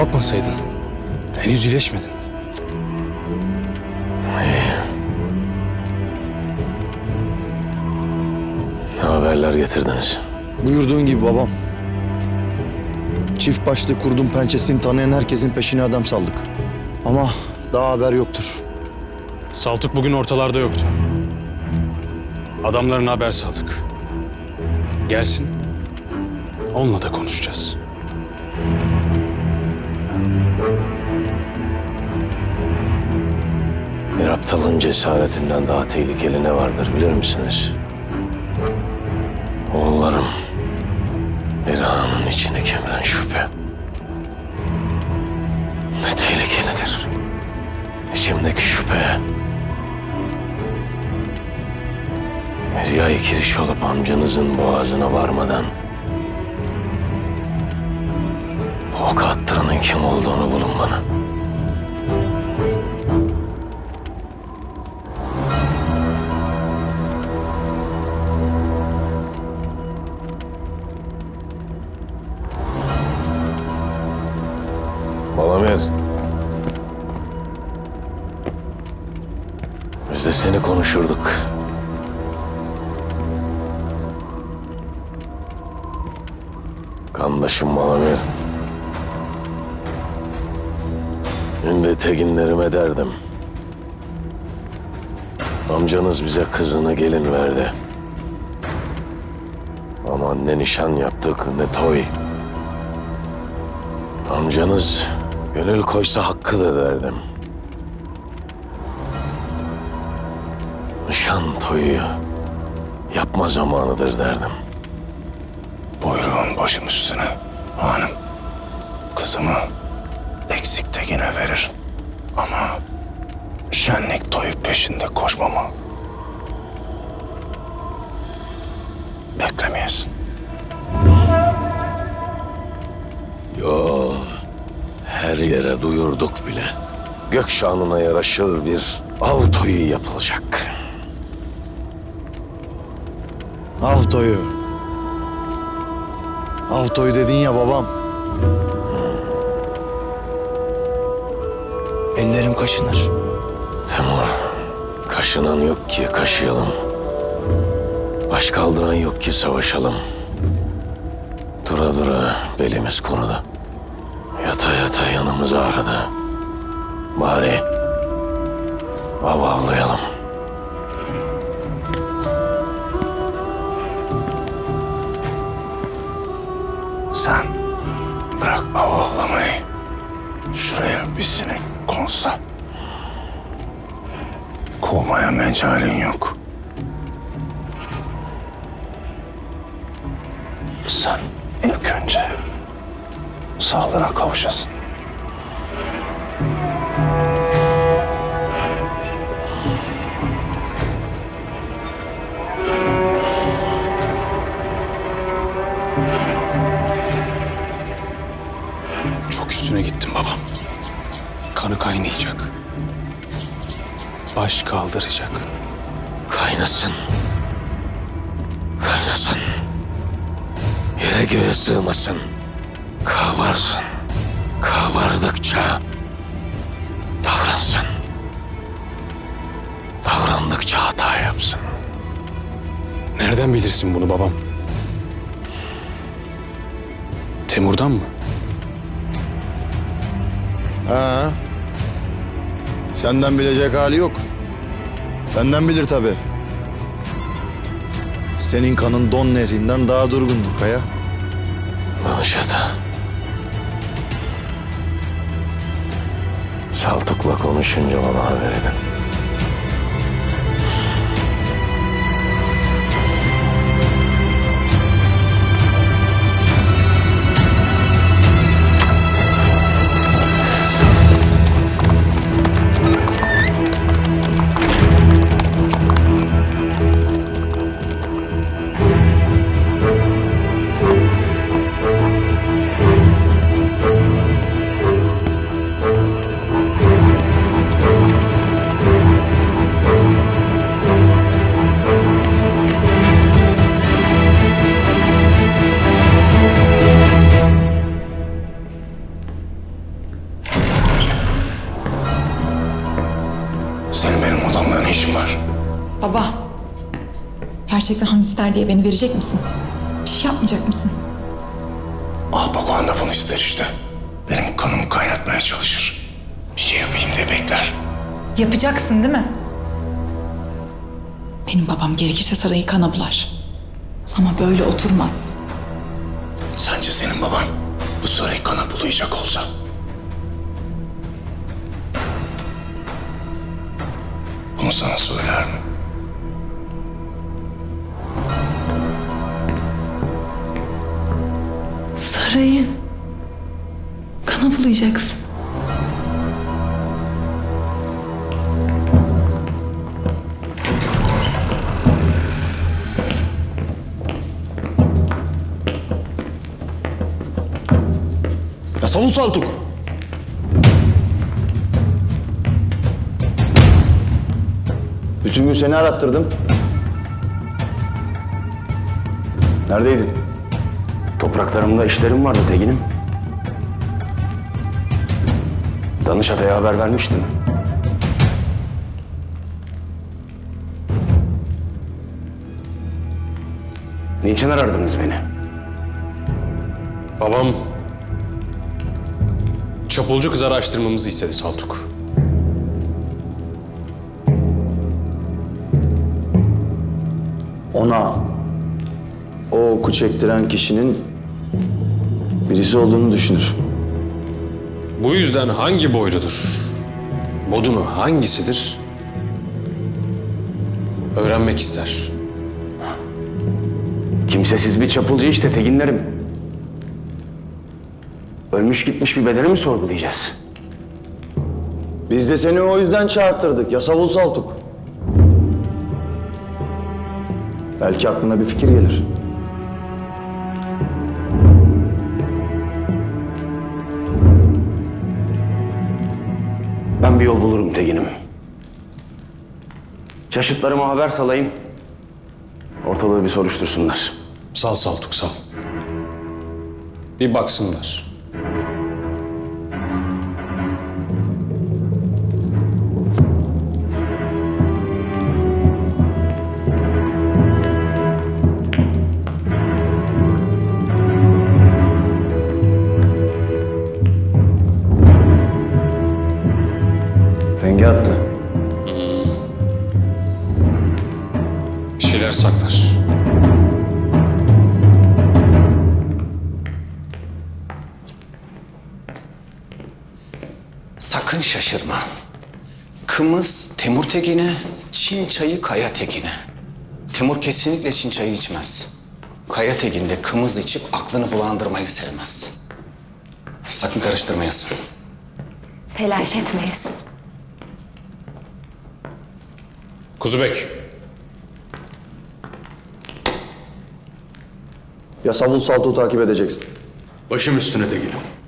yapmasaydın. Henüz iyileşmedin. Ne haberler getirdiniz? Buyurduğun gibi babam. Çift başlı kurdun pençesini tanıyan herkesin peşine adam saldık. Ama daha haber yoktur. Saltuk bugün ortalarda yoktu. Adamlarına haber saldık. Gelsin. Onunla da konuşacağız. Aptalın cesaretinden daha tehlikeli ne vardır bilir misiniz? Oğullarım, bir anın içini kemiren şüphe. Ne tehlikelidir. İçimdeki şüphe. Rüyayı kiriş olup amcanızın boğazına varmadan ok attıranın kim olduğunu bulun bana. Konuşurduk. Kandaşım Balamir. Şimdi teginlerime derdim. Amcanız bize kızını gelin verdi. Ama ne nişan yaptık ne toy. Amcanız gönül koysa hakkıdır derdim. Nişan toyu yapma zamanıdır derdim. Buyurun başım üstüne hanım. Kızımı eksik de yine veririm. Ama şenlik toyu peşinde koşmama. Beklemeyesin. Yo, her yere duyurduk bile. Gökşanına yaraşır bir av toyu yapılacak. Avtoyu. Avtoyu dedin ya babam. Ellerim kaşınır. Temur, kaşınan yok ki kaşıyalım. Baş kaldıran yok ki savaşalım. Dura dura belimiz kurudu. Yata yata yanımız ağrıdı. Bari av avlayalım. Sen bırak av avlamayı. Şuraya bir sinek konsa. Kovmaya mecalin yok. Sen ilk önce sağlığına kavuşasın. Kaynayacak. Baş kaldıracak. Kaynasın. Kaynasın. Yere göğe sığmasın. Kavarsın. Kavardıkça davransın. Davrandıkça hata yapsın. Nereden bilirsin bunu babam? Temur'dan mı? Ha. Senden bilecek hali yok. Benden bilir tabii. Senin kanın Don Nehri'nden daha durgundur Kaya. Danışata. Saltuk'la konuşunca bana haber edin. İşin var? Baba. Gerçekten Han ister diye beni verecek misin? Bir şey yapmayacak mısın? Alpakoğan da bunu ister işte. Benim kanımı kaynatmaya çalışır. Bir şey yapayım diye bekler. Yapacaksın değil mi? Benim babam gerekirse sarayı kana bular. Ama böyle oturmaz. Sence senin baban bu sarayı kana bulayacak olsa bunu sana söyler mi? Sarayı kana bulayacaksın. Ya savun Saltuk. Bütün gün seni arattırdım. Neredeydin? Topraklarımda işlerim vardı Tegin'im. Danış Atay'a haber vermiştim. Niçin arardınız beni? Babam çapulcu kız araştırmamızı istedi Saltuk. Ona o oku çektiren kişinin birisi olduğunu düşünür. Bu yüzden hangi boyludur? Modunu hangisidir? Öğrenmek ister. Kimsesiz bir çapulcu işte Teginlerim. Ölmüş gitmiş bir bedeni mi sorgulayacağız? Biz de seni o yüzden çağırttırdık. Ya savun Saltuk. Belki aklına bir fikir gelir. Ben bir yol bulurum Tegin'im. Çaşıtlarıma haber salayım. Ortalığı bir soruştursunlar. Sal Saltuk sal. Bir baksınlar. Şeyler saklar. Sakın şaşırma. Kımız Temur Tekin'e, Çin çayı Kaya Tekin'e. Temur kesinlikle Çin çayı içmez. Kaya Tekin de kımız içip aklını bulandırmayı sevmez. Sakın karıştırmayasın. Telaş etmeyiz. Kuzubek, Ya savun takip edeceksin. başım üstüne Tegin'im.